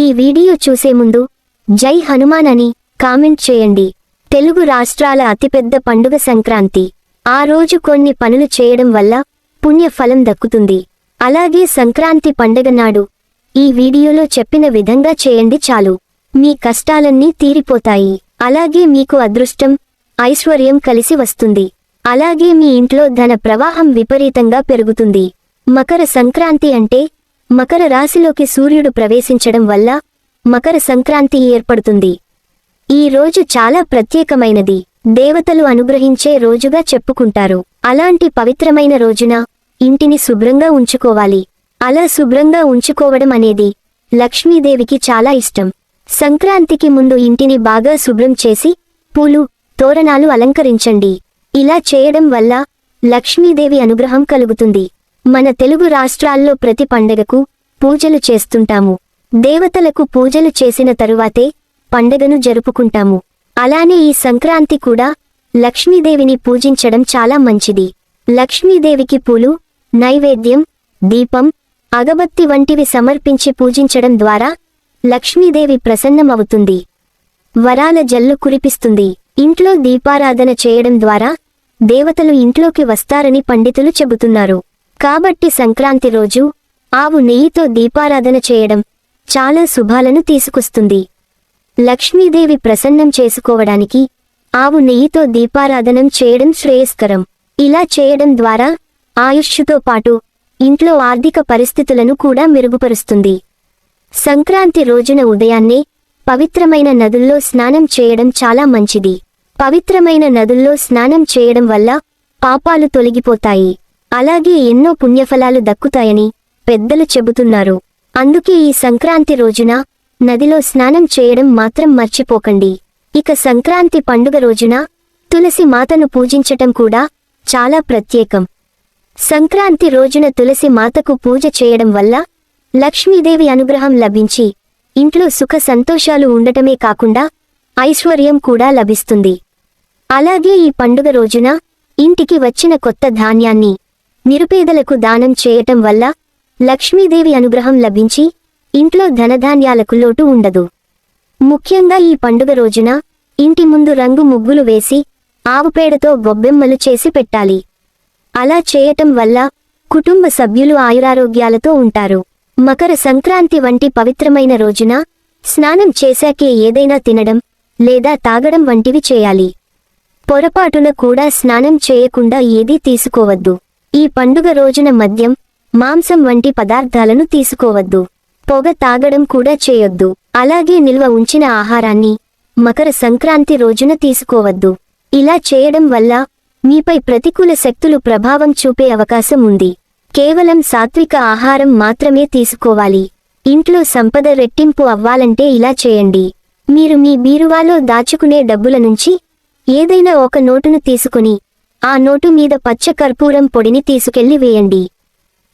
ఈ వీడియో చూసే ముందు జై హనుమాన్ అని కామెంట్ చేయండి. తెలుగు రాష్ట్రాల అతిపెద్ద పండుగ సంక్రాంతి. ఆ రోజు కొన్ని పనులు చేయడం వల్ల పుణ్య ఫలం దక్కుతుంది. అలాగే సంక్రాంతి పండగ నాడు ఈ వీడియోలో చెప్పిన విధంగా చేయండి చాలు. మీ కష్టాలన్నీ తీరిపోతాయి. అలాగే మీకు అదృష్టం ఐశ్వర్యం కలిసి వస్తుంది. అలాగే మీ ఇంట్లో ధన ప్రవాహం విపరీతంగా పెరుగుతుంది. మకర సంక్రాంతి అంటే మకర రాశిలోకి సూర్యుడు ప్రవేశించడం వల్ల మకర సంక్రాంతి ఏర్పడుతుంది. ఈ రోజు చాలా ప్రత్యేకమైనది. దేవతలు అనుగ్రహించే రోజుగా చెప్పుకుంటారు. అలాంటి పవిత్రమైన రోజున ఇంటిని శుభ్రంగా ఉంచుకోవాలి. అలా శుభ్రంగా ఉంచుకోవడం అనేది లక్ష్మీదేవికి చాలా ఇష్టం. సంక్రాంతికి ముందు ఇంటిని బాగా శుభ్రం చేసి పూలు తోరణాలు అలంకరించండి. ఇలా చేయడం వల్ల లక్ష్మీదేవి అనుగ్రహం కలుగుతుంది. మన తెలుగు రాష్ట్రాల్లో ప్రతి పండగకు పూజలు చేస్తుంటాము. దేవతలకు పూజలు చేసిన తరువాతే పండగను జరుపుకుంటాము. అలానే ఈ సంక్రాంతి కూడా లక్ష్మీదేవిని పూజించడం చాలా మంచిది. లక్ష్మీదేవికి పూలు నైవేద్యం దీపం అగబత్తి వంటివి సమర్పించి పూజించడం ద్వారా లక్ష్మీదేవి ప్రసన్నమవుతుంది. వరాల జల్లు కురిపిస్తుంది. ఇంట్లో దీపారాధన చేయడం ద్వారా దేవతలు ఇంట్లోకి వస్తారని పండితులు చెబుతున్నారు. కాబట్టి సంక్రాంతి రోజు ఆవు నెయ్యితో దీపారాధన చేయడం చాలా శుభాలను తీసుకొస్తుంది. లక్ష్మీదేవి ప్రసన్నం చేసుకోవడానికి ఆవు నెయ్యితో దీపారాధనం చేయడం శ్రేయస్కరం. ఇలా చేయడం ద్వారా ఆయుష్షుతో పాటు ఇంట్లో ఆర్థిక పరిస్థితులను కూడా మెరుగుపరుస్తుంది. సంక్రాంతి రోజున ఉదయాన్నే పవిత్రమైన నదుల్లో స్నానం చేయడం చాలా మంచిది. పవిత్రమైన నదుల్లో స్నానం చేయడం వల్ల పాపాలు తొలగిపోతాయి. అలాగే ఎన్నో పుణ్యఫలాలు దక్కుతాయని పెద్దలు చెబుతున్నారు. అందుకే ఈ సంక్రాంతి రోజున నదిలో స్నానం చేయడం మాత్రం మర్చిపోకండి. ఇక సంక్రాంతి పండుగ రోజున తులసి మాతను పూజించటం కూడా చాలా ప్రత్యేకం. సంక్రాంతి రోజున తులసి మాతకు పూజ చేయడం వల్ల లక్ష్మీదేవి అనుగ్రహం లభించి ఇంట్లో సుఖ సంతోషాలు ఉండటమే కాకుండా ఐశ్వర్యం కూడా లభిస్తుంది. అలాగే ఈ పండుగ రోజున ఇంటికి వచ్చిన కొత్త ధాన్యాన్ని నిరుపేదలకు దానం చేయటం వల్ల లక్ష్మీదేవి అనుగ్రహం లభించి ఇంట్లో ధనధాన్యాలకు లోటు ఉండదు. ముఖ్యంగా ఈ పండుగ రోజున ఇంటి ముందు రంగు ముగ్గులు వేసి ఆవుపేడతో గొబ్బెమ్మలు చేసి పెట్టాలి. అలా చేయటం వల్ల కుటుంబ సభ్యులు ఆయురారోగ్యాలతో ఉంటారు. మకర సంక్రాంతి వంటి పవిత్రమైన రోజున స్నానం చేశాకే ఏదైనా తినడం లేదా తాగడం వంటివి చేయాలి. పొరపాటున కూడా స్నానం చేయకుండా ఏదీ తీసుకోవద్దు. ఈ పండుగ రోజున మద్యం మాంసం వంటి పదార్థాలను తీసుకోవద్దు. పొగ తాగడం కూడా చేయొద్దు. అలాగే నిల్వ ఉంచిన ఆహారాన్ని మకర సంక్రాంతి రోజున తీసుకోవద్దు. ఇలా చేయడం వల్ల మీపై ప్రతికూల శక్తులు ప్రభావం చూపే అవకాశం ఉంది. కేవలం సాత్విక ఆహారం మాత్రమే తీసుకోవాలి. ఇంట్లో సంపద రెట్టింపు అవ్వాలంటే ఇలా చేయండి. మీరు మీ బీరువాలో దాచుకునే డబ్బుల నుంచి ఏదైనా ఒక నోటును తీసుకుని ఆ నోటు మీద పచ్చ కర్పూరం పొడిని తీసుకెళ్ళి వేయండి.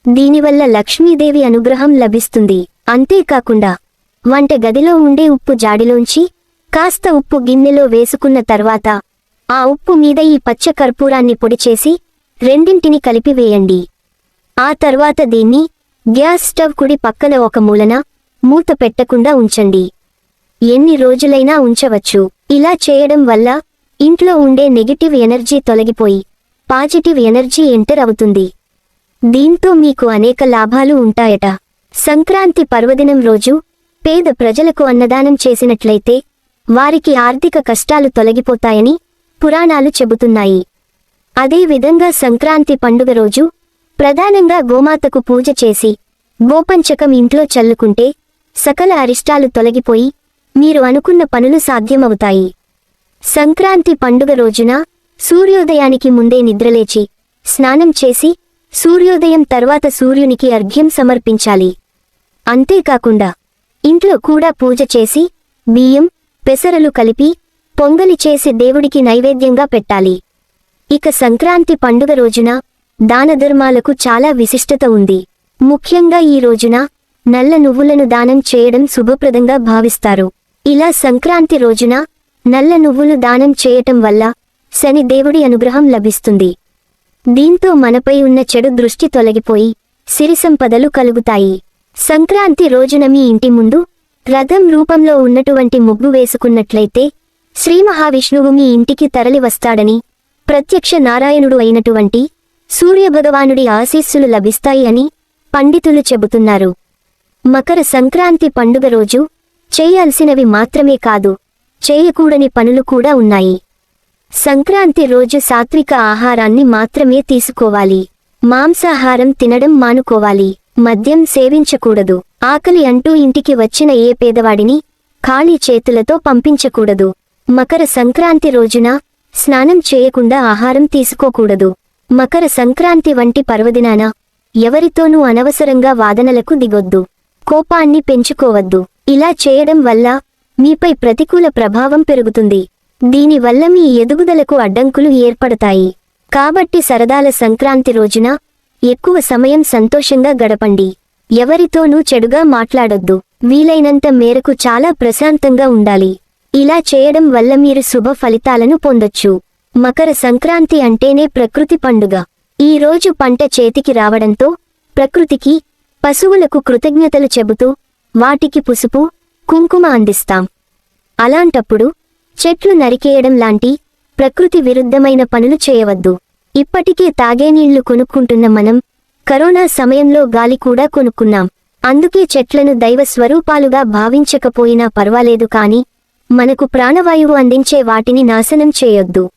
దీనివల్ల లక్ష్మీదేవి అనుగ్రహం లభిస్తుంది. అంతేకాకుండా వంట గదిలో ఉండే ఉప్పు జాడిలోంచి కాస్త ఉప్పు గిన్నెలో వేసుకున్న తర్వాత ఆ ఉప్పు మీద ఈ పచ్చ కర్పూరాన్ని పొడి చేసి రెండింటిని కలిపి వేయండి. ఆ తర్వాత దీన్ని గ్యాస్ స్టవ్ కుడి పక్కన ఒక మూలన మూత పెట్టకుండా ఉంచండి. ఎన్ని రోజులైనా ఉంచవచ్చు. ఇలా చేయడం వల్ల ఇంట్లో ఉండే నెగిటివ్ ఎనర్జీ తొలగిపోయి పాజిటివ్ ఎనర్జీ ఎంటర్ అవుతుంది. దీంతో మీకు అనేక లాభాలు ఉంటాయట. సంక్రాంతి పర్వదినం రోజు పేద ప్రజలకు అన్నదానం చేసినట్లయితే వారికి ఆర్థిక కష్టాలు తొలగిపోతాయని పురాణాలు చెబుతున్నాయి. అదేవిధంగా సంక్రాంతి పండుగ రోజు ప్రధానంగా గోమాతకు పూజ చేసి గోపంచకం ఇంట్లో చల్లుకుంటే సకల అరిష్టాలు తొలగిపోయి మీరు అనుకున్న పనులు సాధ్యమవుతాయి. సంక్రాంతి పండుగ రోజున సూర్యోదయానికి ముందే నిద్రలేచి స్నానం చేసి సూర్యోదయం తర్వాత సూర్యునికి అర్ఘ్యం సమర్పించాలి. అంతేకాకుండా ఇంట్లో కూడా పూజ చేసి బియ్యం పెసరలు కలిపి పొంగలి చేసి దేవుడికి నైవేద్యంగా పెట్టాలి. ఇక సంక్రాంతి పండుగ రోజున దానధర్మాలకు చాలా విశిష్టత ఉంది. ముఖ్యంగా ఈ రోజున నల్ల నువ్వులను దానం చేయడం శుభప్రదంగా భావిస్తారు. ఇలా సంక్రాంతి రోజున నల్ల నువ్వులు దానం చేయటం వల్ల శని దేవుడి అనుగ్రహం లభిస్తుంది. దీంతో మనపై ఉన్న చెడు దృష్టి తొలగిపోయి సిరి సంపదలు కలుగుతాయి. సంక్రాంతి రోజున మీ ఇంటి ముందు రథం రూపంలో ఉన్నటువంటి ముగ్గు వేసుకున్నట్లయితే శ్రీ మహావిష్ణువు మీ ఇంటికి తరలి వస్తాడని ప్రత్యక్ష నారాయణుడు అయినటువంటి సూర్యభగవానుడి ఆశీస్సులు లభిస్తాయి అని పండితులు చెబుతున్నారు. మకర సంక్రాంతి పండుగ రోజు చేయాల్సినవి మాత్రమే కాదు. చేయకూడని పనులు కూడా ఉన్నాయి. సంక్రాంతి రోజు సాత్విక ఆహారాన్ని మాత్రమే తీసుకోవాలి. మాంసాహారం తినడం మానుకోవాలి. మద్యం సేవించకూడదు. ఆకలి అంటూ ఇంటికి వచ్చిన ఏ పేదవాడిని ఖాళీ చేతులతో పంపించకూడదు. మకర సంక్రాంతి రోజున స్నానం చేయకుండా ఆహారం తీసుకోకూడదు. మకర సంక్రాంతి వంటి పర్వదినాన ఎవరితోనూ అనవసరంగా వాదనలకు దిగొద్దు. కోపాన్ని పెంచుకోవద్దు. ఇలా చేయడం వల్ల మీపై ప్రతికూల ప్రభావం పెరుగుతుంది. దీనివల్ల మీ ఎదుగుదలకు అడ్డంకులు ఏర్పడతాయి. కాబట్టి సరదాల సంక్రాంతి రోజున ఎక్కువ సమయం సంతోషంగా గడపండి. ఎవరితోనూ చెడుగా మాట్లాడొద్దు. వీలైనంత మేరకు చాలా ప్రశాంతంగా ఉండాలి. ఇలా చేయడం వల్ల మీరు శుభ ఫలితాలను పొందొచ్చు. మకర సంక్రాంతి అంటేనే ప్రకృతి పండుగ. ఈ రోజు పంట చేతికి రావడంతో ప్రకృతికి పశువులకు కృతజ్ఞతలు చెబుతూ వాటికి పుసుపు కుంకుమ అందిస్తాం. అలాంటప్పుడు చెట్లు నరికేయడం లాంటి ప్రకృతి విరుద్ధమైన పనులు చేయవద్దు. ఇప్పటికే తాగేనీళ్ళు కొనుక్కుంటున్న మనం కరోనా సమయంలో గాలి కూడా కొనుక్కున్నాం. అందుకే చెట్లను దైవ స్వరూపాలుగా భావించకపోయినా పర్వాలేదు కాని మనకు ప్రాణవాయువు అందించే వాటిని నాశనం చేయొద్దు.